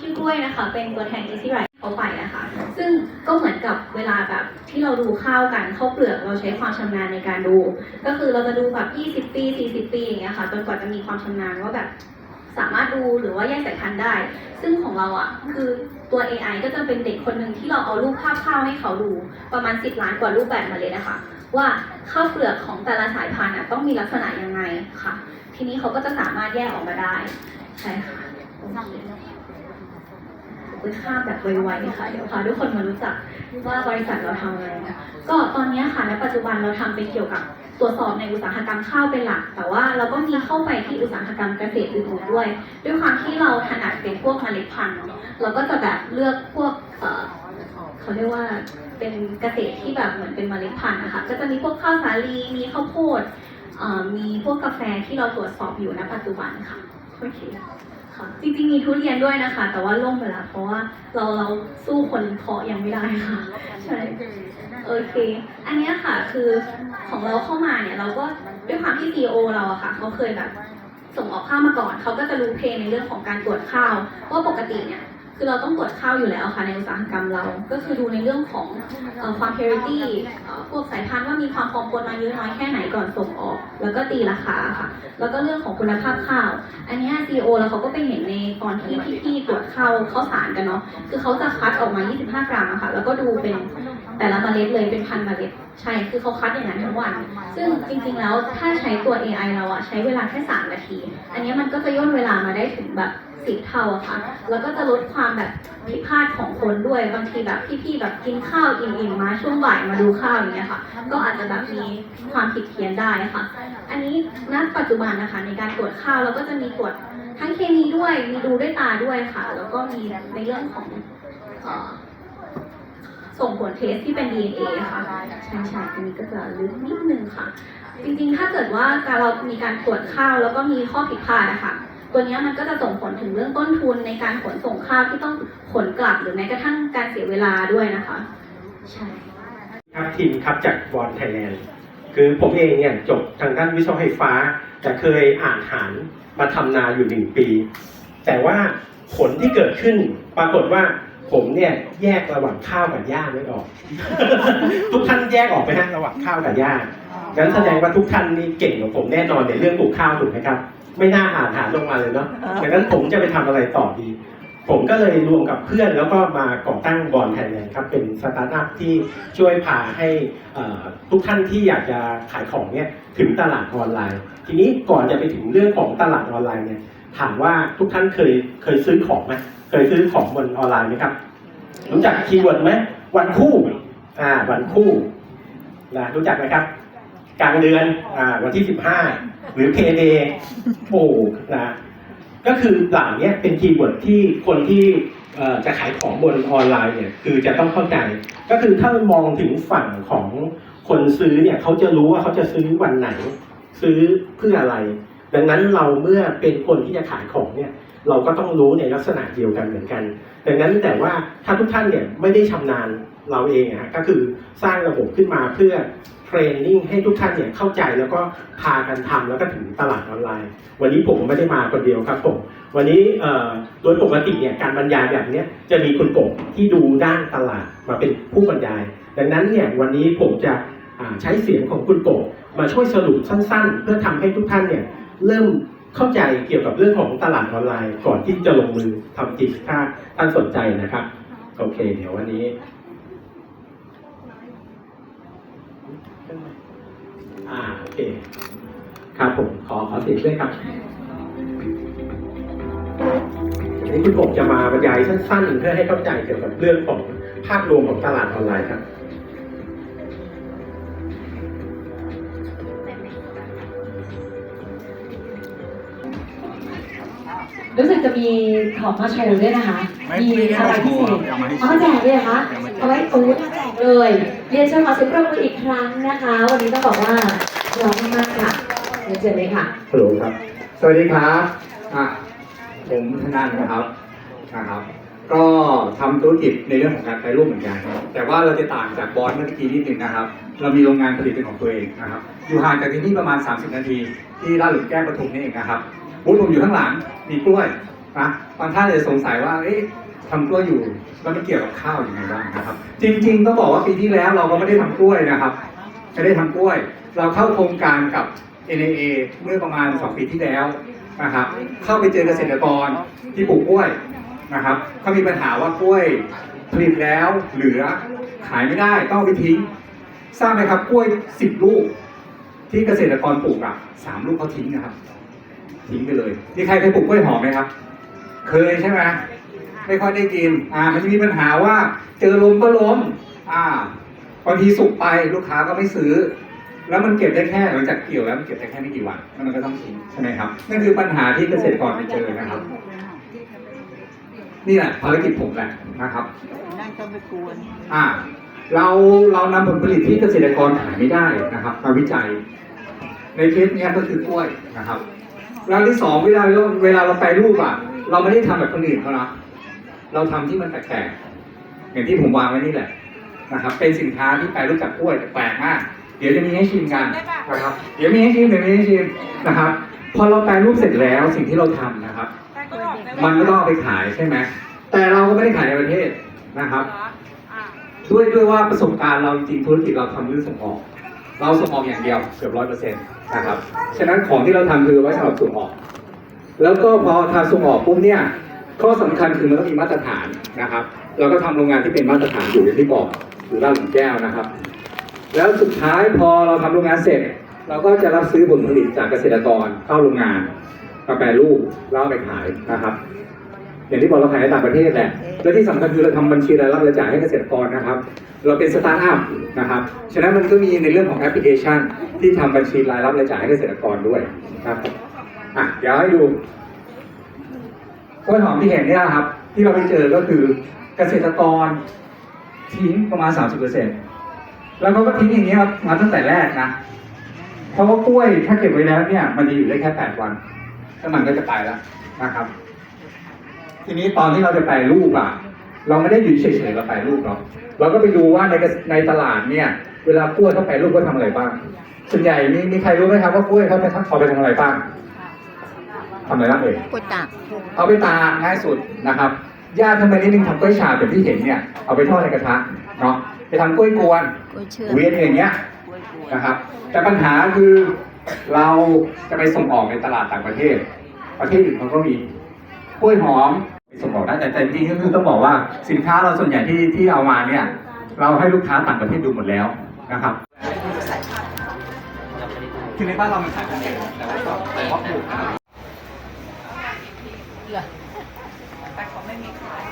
ชื่อกล้วยนะคะ เป็นตัวแทน Easy Right เขาไปนะคะ ซึ่งก็เหมือนกับเวลาแบบที่เราดูข้าวกันข้าวเปลือกเราใช้ความชำนาญในการดู ก็คือเราจะดูแบบ20 ปี 40 ปีอย่างเงี้ยค่ะจนกว่าจะมีความชำนาญว่าแบบสามารถดูหรือว่าแยกสายพันธุ์ได้ ซึ่งของเราอะคือตัว AI ก็จะเป็นเด็กคนหนึ่งที่เราเอารูปภาพข้าวให้เขาดู ประมาณ 10 ล้านกว่ารูปแบบมาเลยนะคะว่าข้าวเปลือกของแต่ละสายพันธุ์ต้องมีลักษณะยังไงค่ะ ทีนี้เขาก็จะสามารถแยกออกมาได้ ใช่ค่ะ โอเคไปข้าแบบไวๆค่ะเดี๋ยวพาทุกคนมารู้จักว่าบริษัทเราทำอะไรนะก็ตอนนี้ค่ะในปัจจุบันเราทำเป็นเกี่ยวกับตรวจสอบในอุตสาหกรรมข้าวเป็นหลัก แต่ว่าเราก็มีเข้าไปที่อุตสาหกรรมเกษตรอื่นๆด้วย ด้วยความที่เราถนัดเป็นพวกเมล็ดพันธุ์เราก็จะแบบเลือกพวกเขาเรียกว่าเป็นเกษตรที่แบบเหมือนเป็นเมล็ดพันธุ์นะคะก็จะมีพวกข้าวสาลีมีข้าวโพดมีพวกกาแฟที่เราตรวจสอบอยู่ณปัจจุบันค่ะโอเค ค่ะ จริงๆมีทุเรียนด้วยนะคะ แต่ว่าล่มไปแล้วเพราะว่าเราเราสู้คนเพาะยังไม่ได้ค่ะใช่โอเค อันเนี้ยค่ะคือของเราเข้ามาเนี่ยเราก็ด้วยความที่ CEO เราอะค่ะเขาเคยแบบส่งออกข้าวมาก่อน เขาก็จะรู้เพลงในเรื่องของการตรวจข้าวว่าปกติเนี่ย คือเราต้องตรวจข้าวอยู่แล้วค่ะในอุตสาหกรรมเรา ก็คือดูในเรื่องของเอ่อความ purity เอ่อพวกสายพันธุ์ว่ามีความปนปนมาเยอะน้อยแค่ไหนก่อนส่งออก แล้วก็ตีราคาค่ะ แล้วก็เรื่องของคุณภาพข้าว อันเนี้ย CEO แล้วเขาก็ไปเห็นในตอนที่พี่ๆตรวจข้าวข้าวสารกันเนาะ คือเขาจะคัดออกมา 25 กรัมอะค่ะ แล้วก็ดูเป็นแต่ละเมล็ดเลยเป็นพันเมล็ด ใช่ คือเขาคัดอย่างนั้นทั้งวัน ซึ่งจริงๆแล้วถ้าใช้ตัว AI เราอะใช้เวลาแค่ 3 นาที อันเนี้ยมันก็จะย่นเวลามาได้ถึงแบบ สิบเทาอะค่ะ แล้วก็จะลดความแบบผิดพลาดของคนด้วย บางทีแบบพี่ๆแบบกินข้าวอิ่มๆมาช่วงบ่ายมาดูข้าวอย่างเงี้ยค่ะ ก็อาจจะแบบมีความผิดเพี้ยนได้ค่ะ อันนี้ณปัจจุบันนะคะ ในการตรวจข้าวเราก็จะมีตรวจทั้งเคมีด้วย มีดูด้วยตาด้วยค่ะ แล้วก็มีในเรื่องของส่งผลเทสที่เป็น DNA ค่ะใช่ใช่อันนี้ก็จะลึกนิดนึงค่ะ จริงๆ ถ้าเกิดว่าเรามีการตรวจข้าวแล้วก็มีข้อผิดพลาดนะคะ ตัวนี้มันก็จะส่งผลถึงเรื่องต้นทุนในการขนส่งข้าวที่ต้องขนกลับหรือแม้กระทั่งการเสียเวลาด้วยนะคะ ใช่ครับทีมครับจากบอลไทยแลนด์คือผมเองเนี่ยจบทางด้านวิศวะไฟฟ้า แต่เคยอ่านหารมาทำนาอยู่หนึ่งปี แต่ว่าผลที่เกิดขึ้นปรากฏว่าผมเนี่ยแยกระหว่างข้าวกับหญ้าไม่ออก ทุกท่านแยกออกไหมฮะระหว่างข้าวกับหญ้างั้นแสดงว่าทุกท่านนี่เก่งกว่าผมแน่นอนในเรื่องปลูกข้าวถูกไหมครับ ไม่น่าอ่านหารลงมาเลยเนาะดังนั้นผมจะไปทำอะไรต่อดี ผมก็เลยรวมกับเพื่อนแล้วก็มาก่อตั้งบอลไทยแลนด์ครับเป็นสตาร์ทอัพที่ช่วยพาให้เอ่อทุกท่านที่อยากจะขายของเนี่ยถึงตลาดออนไลน์ ทีนี้ก่อนจะไปถึงเรื่องของตลาดออนไลน์เนี่ยถามว่าทุกท่านเคยเคยซื้อของไหมเคยซื้อของบนออนไลน์ไหมครับ รู้จักคีย์เวิร์ดไหมวันคู่อ่าวันคู่นะรู้จักไหมครับ กลางเดือนอ่าวันที่สิบห้าหรือเคเดโอ้นะก็คือเหล่านี้เป็นคีย์เวิร์ดที่คนที่จะขายของบนออนไลน์เนี่ยคือจะต้องเข้าใจ ก็คือถ้ามองถึงฝั่งของคนซื้อเนี่ยเขาจะรู้ว่าเขาจะซื้อวันไหน ซื้อเพื่ออะไร ดังนั้นเราเมื่อเป็นคนที่จะขายของเนี่ย เราก็ต้องรู้ในลักษณะเดียวกันเหมือนกัน ดังนั้นแต่ว่าถ้าทุกท่านเนี่ยไม่ได้ชำนาญเราเองอะฮะก็คือสร้างระบบขึ้นมาเพื่อเทรนนิ่งให้ทุกท่านเนี่ยเข้าใจแล้วก็พากันทำแล้วก็ถึงตลาดออนไลน์ วันนี้ผมไม่ได้มาคนเดียวครับผมวันนี้โดยปกติเนี่ยการบรรยายแบบนี้จะมีคุณกบที่ดูด้านตลาดมาเป็นผู้บรรยาย ดังนั้นเนี่ยวันนี้ผมจะใช้เสียงของคุณกบมาช่วยสรุปสั้น ๆ เพื่อทำให้ทุกท่านเนี่ยเริ่ม เข้าใจเกี่ยวกับเรื่องของตลาดออนไลน์ ก่อนที่จะลงมือทำจริงถ้าท่านสนใจนะครับ โอเค เดี๋ยววันนี้อ่าโอเคครับผมขอขอเสียงด้วยครับวันนี้คุณกบจะมาบรรยายสั้นๆ เพื่อให้เข้าใจเกี่ยวกับเรื่องของภาพรวมของตลาดออนไลน์ครับ รู้สึกจะมีของมาโชว์ด้วยนะคะไม่มีไม่ได้อะไรมาโชพิว์เศษเอามาให้เอามาแจกด้วยเหรอคะเอามาแจกเอาไว้โอ้ยแจกเลย เรียนเชิญขอเสียงปรบมืออีกครั้งนะคะ วันนี้ต้องบอกว่าร้องมากๆค่ะเรียนเชิญเลยค่ะฮัลโหลครับ สวัสดีครับอะผมธนันนะครับนะครับ ก็ทำธุรกิจในเรื่องของการแปรรูปเหมือนกันครับแต่ว่าเราจะต่างจากบอสเมื่อกี้นิดนึงนะครับ เรามีโรงงานผลิตเป็นของตัวเองนะครับ อยู่ห่างจากที่นี่ประมาณ 30 นาที ที่ลาดหลุมแก้วปทุมนี่เองนะครับ บูธผมอยู่ข้างหลังมีกล้วยนะบางท่านอาจะสงสัยว่าเอ๊ะทำกล้วยอยู่แล้วมันเกี่ยวกับข้าวยังไงบ้างนะครับ จริงๆต้องบอกว่าปีที่แล้วเราก็ไม่ได้ทำกล้วยนะครับไม่ได้ทำกล้วย เราเข้าโครงการกับ NAA เมื่อประมาณ 2 ปีที่แล้วนะครับ เข้าไปเจอเกษตรกรที่ปลูกกล้วยนะครับเขามีปัญหาว่ากล้วยผลิตแล้วเหลือขายไม่ได้ต้องไปทิ้งทราบไหมครับกล้วย 10 ลูก ที่เกษตรกรปลูกอะสามลูกเขาทิ้งนะครับ ทิ้งไปเลยมีใครเคยปลูกกล้วยหอมไหมครับ เคยใช่ไหมไม่ค่อยได้กิน อ่า มันจะมีปัญหาว่า เจอลมก็ล้ม อ่าบางทีสุกไปลูกค้าก็ไม่ซื้อ แล้วมันเก็บได้แค่หลังจากเกี่ยวแล้วมันเก็บได้แค่ไม่กี่วันแล้วมันก็ต้องทิ้งใช่ไหมครับนั่นคือปัญหาที่เกษตรกรไปเจอนะครับ นี่แหละภารกิจผมแหละนะครับนั่งก็ไม่กวนอ่า เราเรานำผลผลิตที่เกษตรกรขายไม่ได้นะครับมาวิจัย ในเคสเนี้ยก็คือกล้วยนะครับ แล้วที่สองเวลาเราเวลาเราแปรรูปอะ เราไม่ได้ทำแบบคนอื่นเขานะเราทำที่มันแปลกๆอย่างที่ผมวางไว้นี่แหละนะครับ เป็นสินค้าที่แปรรูปจากกล้วยแปลกมาก เดี๋ยวจะมีให้ชิมกันนะครับ เดี๋ยวมีให้ชิมเดี๋ยวมีให้ชิมนะครับ พอเราแปรรูปเสร็จแล้วสิ่งที่เราทำนะครับ มันก็ต้องเอาไปขายใช่ไหมแต่เราก็ไม่ได้ขายในประเทศนะครับ ด้วยด้วยว่าประสบการณ์เราจริงๆธุรกิจเราทำเรื่องส่งออก เราส่งออกอย่างเดียวเกือบร้อยเปอร์เซ็นต์นะครับ ฉะนั้นของที่เราทำคือไว้สำหรับส่งออก แล้วก็พอทำส่งออกปุ๊บเนี่ยข้อสำคัญคือมันต้องมีมาตรฐานนะครับ เราก็ทำโรงงานที่เป็นมาตรฐานอยู่อย่างที่บอกอยู่ด้านหลังแก้วนะครับ แล้วสุดท้ายพอเราทำโรงงานเสร็จ เราก็จะรับซื้อผลผลิตจากเกษตรกรเข้าโรงงานมาแปรรูปแล้วเอาไปขายนะครับ อย่างที่บอกเราขายในต่างประเทศแหละและที่สำคัญคือเราทำบัญชีรายรับรายจ่ายให้เกษตรกรนะครับ เราเป็นสตาร์ทอัพนะครับฉะนั้นมันก็มีในเรื่องของแอปพลิเคชัน ที่ทำบัญชีรายรับรายจ่ายให้เกษตรกรด้วยนะครับอะเดี๋ยวให้ดูกล้วยหอมที่เห็นเนี่ยครับ ที่เราไปเจอก็คือเกษตรกรทิ้งประมาณ 30%แล้วเขาก็ทิ้งอย่างนี้ยครับมาตั้งแต่แรกนะเพราะว่ากล้วยถ้าเก็บไว้แล้วเนี่ย มันจะอยู่ได้แค่ 8 วันแล้วมันก็จะไปแล้วนะครับ ทีนี้ตอนที่เราจะแปลรูปอะ เราไม่ได้อยู่เฉยๆเราแปลรูปเนาะเราก็ไปดูว่าในกระในตลาดเนี่ย เวลากล้วยเขาแปลรูปเขาทำอะไรบ้าง ส่วนใหญ่มีมีใครรู้ไหมครับว่ากล้วยเขาไปทำเอาไปทำอะไรบ้างทำอะไรบ้างเอ่ยกวยตากเอาไปตากง่ายสุดนะครับยากทำไมนิดนึงทำกล้วยฉาบแบบที่เห็นเนี่ยเอาไปทอดในกระทะเนาะไปทำกล้วยกวนกล้วยเชื่อมเวียนอย่างเงี้ยกล้วยกวนนะครับ แต่ปัญหาคือเราจะไปส่งออกในตลาดต่างประเทศ ประเทศอื่นเขาก็มีกล้วยหอมไป ส่งออกได้แต่แต่จริงๆก็คือต้องบอกว่าสินค้าเราส่วนใหญ่ที่ที่เอามาเนี่ยเราให้ลูกค้าต่างประเทศดูหมดแล้วนะครับคือในบ้านเรามีขายกันเองแต่ว่าแต่ว่าปลูกนะแต่เขาไม่มีขาย